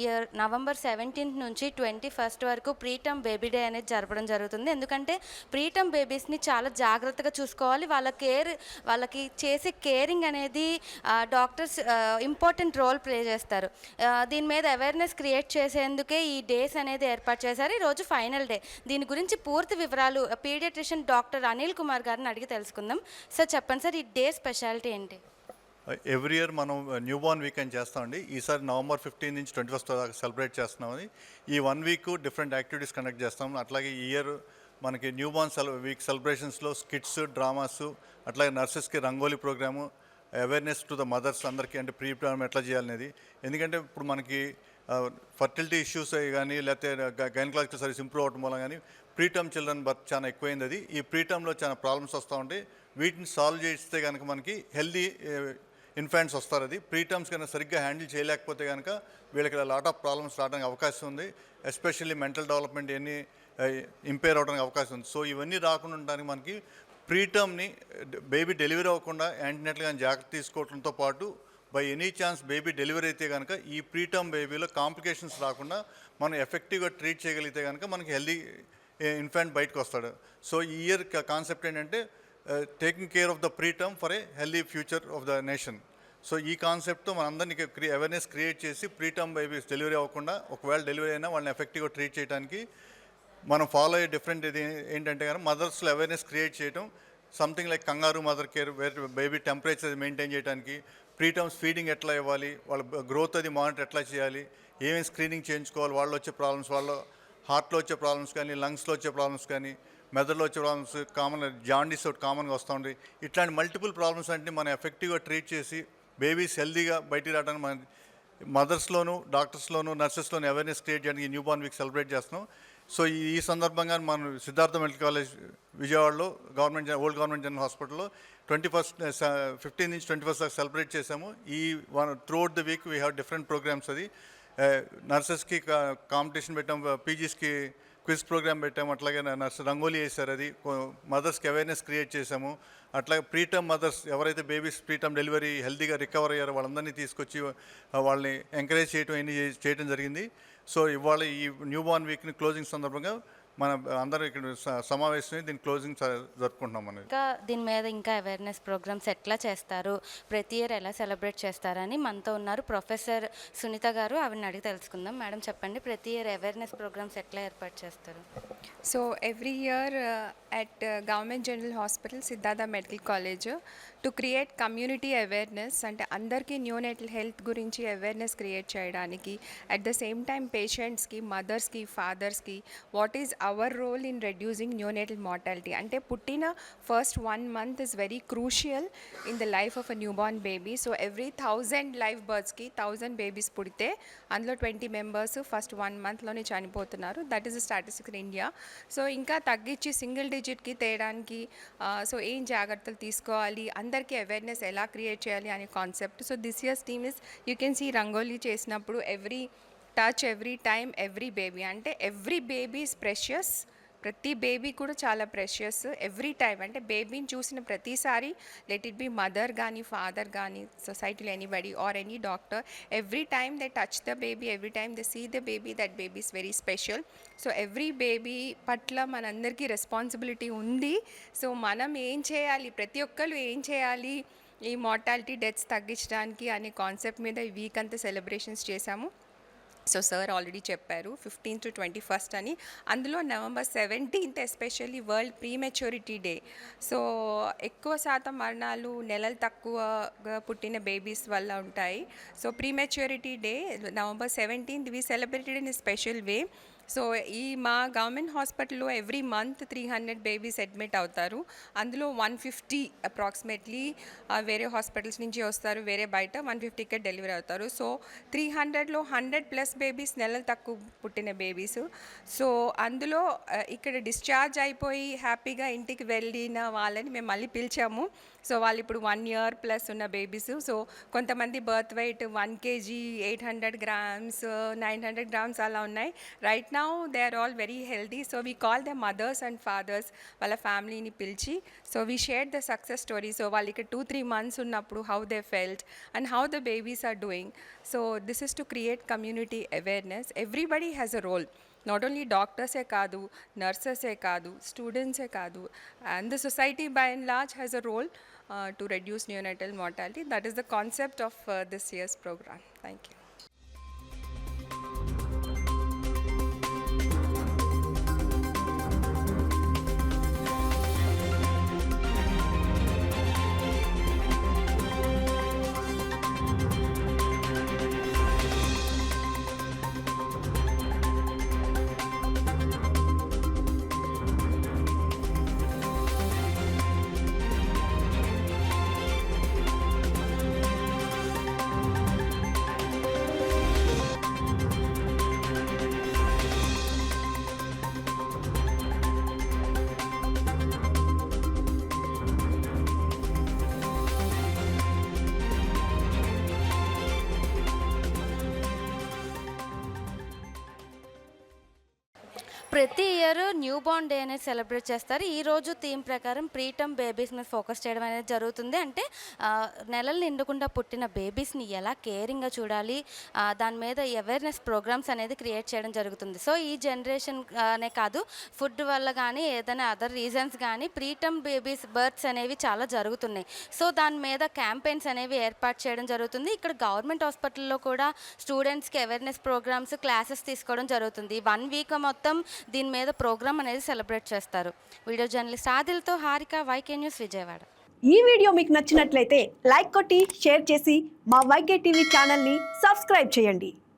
Year November seventeenth నుంచి twenty first వరకు preterm baby day అనేది జరపడం జరుగుతుంది. ఎందుకంటే ప్రీటమ్ బేబీస్ని చాలా జాగ్రత్తగా చూసుకోవాలి. వాళ్ళ కేర్ వాళ్ళకి చేసే కేరింగ్ అనేది డాక్టర్స్ ఇంపార్టెంట్ రోల్ ప్లే చేస్తారు. దీని మీద అవేర్నెస్ క్రియేట్ చేసేందుకే ఈ డేస్ అనేది ఏర్పాటు చేశారు. ఈరోజు ఫైనల్ డే. దీని గురించి పూర్తి వివరాలు పీడియాట్రిషియన్ డాక్టర్ అనిల్ కుమార్ గారిని అడిగి తెలుసుకుందాం. సార్ చెప్పండి సార్ ఈ డే స్పెషాలిటీ ఏంటి? Uh, ఎవ్రీ ఇయర్ మనం న్యూ బార్న్ వీకెండ్ చేస్తామండి. ఈసారి నవంబర్ ఫిఫ్టీన్ నుంచి ట్వంటీ ఫస్ట్ దాకా సెలబ్రేట్ చేస్తున్నామని ఈ one week different activities conduct చేస్తాం. అట్లాగే ఈ ఇయర్ మనకి న్యూ బోర్న్ సెల వీక్ సెలబ్రేషన్స్లో స్కిట్స్ డ్రామాస్ అట్లాగే నర్సెస్కి rangoli program awareness to the mothers అందరికీ అంటే ప్రీ ప్లాన్ ఎట్లా చేయాలనేది. ఎందుకంటే ఇప్పుడు మనకి ఫర్టిలిటీ ఇష్యూస్ కానీ లేకపోతే గైనకాలజికల్ సర్వీస్ ఇంప్రూవ్ అవడం వల్ల కానీ ప్రీటర్మ్ చిల్డ్రన్ బర్త్ చాలా ఎక్కువైంది అది. ఈ ప్రీటర్మ్లో చాలా ప్రాబ్లమ్స్ వస్తూ ఉంటాయి. వీటిని సాల్వ్ చేస్తే కనుక మనకి హెల్దీ ఇన్ఫాంట్స్ వస్తారు అది. ప్రీటర్మ్స్ కన్నా సరిగ్గా హ్యాండిల్ చేయలేకపోతే కనుక వీళ్ళకి లాట్ ఆఫ్ ప్రాబ్లమ్స్ రావడానికి అవకాశం ఉంది. ఎస్పెషల్లీ మెంటల్ డెవలప్మెంట్ ఇవన్నీ ఇంపేర్ అవడానికి అవకాశం ఉంది. సో ఇవన్నీ రాకుండా ఉండడానికి మనకి ప్రీటర్మ్ని బేబీ డెలివరీ అవ్వకుండా యాంటీనెట్గా జాగ్రత్త తీసుకోవడంతో పాటు by any chance baby delivery అయితే కనుక ఈ ప్రీటర్మ్ బేబీలో కాంప్లికేషన్స్ రాకుండా మనం ఎఫెక్టివ్గా ట్రీట్ చేయగలిగితే కనుక మనకి హెల్దీ ఇన్ఫాంట్ బయటకు వస్తాడు. సో ఈ ఇయర్ కాన్సెప్ట్ ఏంటంటే taking care of the preterm for a healthy future of the nation. So ఈ కాన్సెప్ట్తో మనందరినీ క్రి అవేర్నెస్ క్రియేట్ చేసి ప్రీటర్మ్ బేబీస్ డెలివరీ అవ్వకుండా ఒకవేళ డెలివరీ అయినా వాళ్ళని ఎఫెక్టివ్గా ట్రీట్ చేయడానికి మనం ఫాలో అయ్యే డిఫరెంట్ ఇది ఏంటంటే కనుక మదర్స్లో అవేర్నెస్ క్రియేట్ చేయడం something like kangaroo mother care where baby temperature maintain చేయడానికి ప్రీటర్మ్స్ ఫీడింగ్ ఎట్లా ఇవ్వాలి వాళ్ళ గ్రోత్ అది మానిటర్ ఎట్లా చేయాలి ఏమేమి స్క్రీనింగ్ చేయించుకోవాలి వాళ్ళు వచ్చే ప్రాబ్లమ్స్ వాళ్ళ హార్ట్లో వచ్చే ప్రాబ్లమ్స్ కానీ లంగ్స్లో వచ్చే ప్రాబ్లమ్స్ కానీ మెదడులో వచ్చే ప్రాబ్లమ్స్ కామన్ జాండీస్ ఒకటి కామన్గా వస్తూ ఉంటాయి ఇట్లాంటి మల్టిపుల్ ప్రాబ్లమ్స్ అంటే మనం ఎఫెక్టివ్గా ట్రీట్ చేసి బేబీస్ హెల్దీగా బయటికి రావడానికి మన మదర్స్లోను డాక్టర్స్లోను నర్సెస్లోను అవేర్నెస్ క్రియేట్ చేయడానికి న్యూ బార్న్ వీక్ సెలబ్రేట్ చేస్తున్నాం. సో ఈ సందర్భంగా మనం సిద్ధార్థ మెడికల్ కాలేజ్ విజయవాడలో గవర్నమెంట్ ఓల్డ్ గవర్నమెంట్ జనరల్ హాస్పిటల్లో ట్వంటీ ఫస్ట్ ఫిఫ్టీన్ నుంచి ట్వంటీ ఫస్ట్ దాకా సెలబ్రేట్ చేసాము ఈ one throughout the week we have different programs అది. నర్సెస్కి కాంపిటీషన్ పెట్టాం పీజీస్కి క్విజ్ ప్రోగ్రామ్ పెట్టాము అట్లాగే నర్స్ రంగోలీ వేశారు అది. మదర్స్కి అవేర్నెస్ క్రియేట్ చేశాము. అట్లాగే ప్రీటమ్ మదర్స్ ఎవరైతే బేబీస్ ప్రీటమ్ డెలివరీ హెల్తీగా రికవర్ అయ్యారో వాళ్ళందరినీ తీసుకొచ్చి వాళ్ళని ఎంకరేజ్ చేయడం అన్ని చేయటం చేయడం జరిగింది. సో ఇవాళ ఈ న్యూ బార్న్ వీక్ని క్లోజింగ్ సందర్భంగా మన అందరూ ఇక్కడ స- సమావేశమై దీని క్లోజింగ్ స- జరుపుకుంటున్నాం అనేది. ఇంకా దీని మీద ఇంకా అవేర్నెస్ ప్రోగ్రామ్స్ ఎట్లా చేస్తారు? ప్రతి ఇయర్ ఎలా సెలబ్రేట్ చేస్తారని మనతో ఉన్నారు ప్రొఫెసర్ సునీత గారు. ఆవిడని అడిగి తెలుసుకుందాం. మేడం చెప్పండి ప్రతి ఇయర్ అవేర్నెస్ ప్రోగ్రామ్స్ ఎట్లా ఏర్పాటు చేస్తారు? uh, at uh, Government General Hospital, Siddhartha Medical College, uh, to create community awareness అంటే అందరికీ న్యూనేటల్ హెల్త్ గురించి అవేర్నెస్ క్రియేట్ చేయడానికి అట్ ద సేమ్ టైం పేషెంట్స్కి మదర్స్కి ఫాదర్స్కి what is our role in reducing neonatal mortality అంటే పుట్టిన first one month is very crucial in the life of a newborn baby so every thousand life బర్డ్స్కి thousand babies పుడితే అందులో twenty members first one మంత్లోనే చనిపోతున్నారు. That is the statistic in India so ఇంకా తగ్గించి single డిజిట్కి తేయడానికి so ఏం జాగ్రత్తలు తీసుకోవాలి? అందరికీ అవేర్నెస్ ఎలా క్రియేట్ చేయాలి అనే concept so this year's team is you can see rangoli చేసినప్పుడు every touch every time every baby అంటే ఎవ్రీ బేబీ ఇస్ ప్రెషియస్ ప్రతి బేబీ కూడా చాలా ప్రెషియస్ ఎవ్రీ టైం అంటే బేబీని చూసిన ప్రతిసారి లెట్ ఇట్ బి మదర్ కానీ ఫాదర్ కానీ సొసైటీలో anybody or any doctor every time they touch the baby every time they see the baby that baby is very special so every baby పట్ల మనందరికీ responsibility ఉంది. సో మనం ఏం చేయాలి? ప్రతి ఒక్కరు ఏం చేయాలి? ఈ మార్టాలిటీ డెత్స్ తగ్గించడానికి అనే కాన్సెప్ట్ మీద ఈ వీక్ అంతా సెలబ్రేషన్స్ చేశాము. సో సార్ ఆల్రెడీ చెప్పారు ఫిఫ్టీన్త్ టు ట్వంటీ ఫస్ట్ అని. అందులో November seventeenth especially world prematurity day. So ఎక్కువ శాతం మరణాలు నెలలు తక్కువగా పుట్టిన బేబీస్ వల్ల ఉంటాయి. So prematurity day November seventeenth we celebrated in special way. So ఈ మా గవర్నమెంట్ హాస్పిటల్లో every month three hundred babies admit అవుతారు. అందులో వన్ ఫిఫ్టీ అప్రాక్సిమేట్లీ వేరే హాస్పిటల్స్ నుంచి వస్తారు వేరే బయట వన్ ఫిఫ్టీకే డెలివరీ అవుతారు. సో త్రీ హండ్రెడ్లో హండ్రెడ్ ప్లస్ బేబీస్ నెలలు తక్కువ పుట్టిన బేబీస్. సో అందులో ఇక్కడ డిశ్చార్జ్ అయిపోయి హ్యాపీగా ఇంటికి వెళ్ళిన వాళ్ళని మేము మళ్ళీ పిలిచాము. సో వాళ్ళు ఇప్పుడు వన్ ఇయర్ ప్లస్ ఉన్న బేబీస్. సో కొంతమంది birth weight one KG eight hundred grams nine hundred grams అలా ఉన్నాయి. Right now they are all very healthy. So we call them mothers and fathers. వాళ్ళ ఫ్యామిలీని పిలిచి so we share the success story so వాళ్ళకి two three months ఉన్నప్పుడు how they felt and how the babies are doing so this is to create community awareness everybody has a role not only డాక్టర్సే కాదు నర్సెసే కాదు స్టూడెంట్సే కాదు and the society by and large has a role to reduce neonatal mortality. That is the concept of uh, this year's program. Thank ప్రతి year newborn day అనేది celebrate చేస్తారు. ఈ రోజు theme ప్రకారం preterm babies మీద focus చేయడం అనేది జరుగుతుంది. అంటే నెలలు నిండకుండా పుట్టిన బేబీస్ని ఎలా కేరింగ్గా చూడాలి దాని మీద అవేర్నెస్ ప్రోగ్రామ్స్ అనేది క్రియేట్ చేయడం జరుగుతుంది. సో ఈ జనరేషన్ అనే కాదు ఫుడ్ వల్ల కానీ ఏదైనా అదర్ రీజన్స్ కానీ ప్రీటమ్ బేబీస్ బర్త్స్ అనేవి చాలా జరుగుతున్నాయి. సో దాని మీద క్యాంపెయిన్స్ అనేవి ఏర్పాటు చేయడం జరుగుతుంది. ఇక్కడ గవర్నమెంట్ హాస్పిటల్లో కూడా స్టూడెంట్స్కి అవేర్నెస్ ప్రోగ్రామ్స్ క్లాసెస్ తీసుకోవడం జరుగుతుంది. వన్ వీక్ మొత్తం దీని మీద ప్రోగ్రామ్ అనేది సెలబ్రేట్ చేస్తారు. వీడియో జర్నలిస్ట్ ఆదిల్తో హారిక వైకే న్యూస్ విజయవాడ. ఈ వీడియో మీకు నచ్చినట్లయితే లైక్ కొట్టి షేర్ చేసి మా వైకే టీవీ ఛానల్ని సబ్స్క్రైబ్ చేయండి.